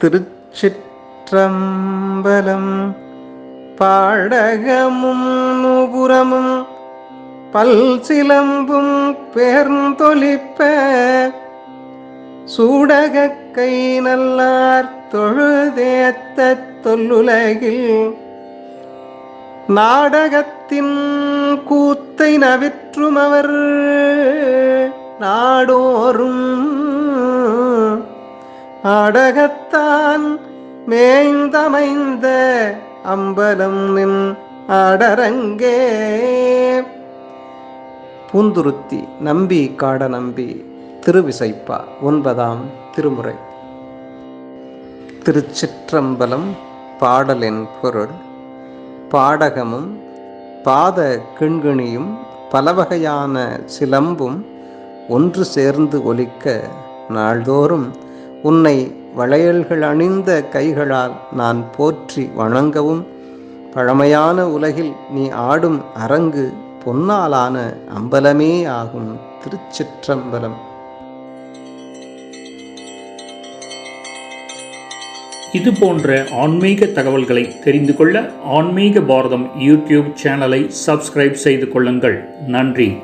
திருச்சிற்றம்பலம் பாடகமும் நுபுரமும் பல் சிலம்பும் பேர்ந்தொலிப்ப சூடகக் நல்லார் தொழுதேத்த தொல்லுலகில் நாடகத்தின் கூத்தை நவிற்றும் அவர் நாடோறும் ஆடகத்தான் மேய்ந்தமைந்த அம்பலம் நின் ஆடரங்கே. பூந்துருத்தி நம்பி காட நம்பி திருவிசைப்பா ஒன்பதாம் திருமுறை. திருச்சிற்றம்பலம் பாடலின் பொருள். பாடகமும் பாத கிண்கிணியும் பலவகையான சிலம்பும் ஒன்று சேர்ந்து ஒலிக்க நாள்தோறும் உன்னை வளையல்கள் அணிந்த கைகளால் நான் போற்றி வணங்கவும் பழமையான உலகில் நீ ஆடும் அரங்கு பொன்னாலான அம்பலமே ஆகும் திருச்சிற்றம்பலம். இது போன்ற ஆன்மீக தகவல்களை தெரிந்து கொள்ள ஆன்மீக பாரதம் யூடியூப் சேனலை சப்ஸ்கிரைப் செய்து கொள்ளுங்கள். நன்றி.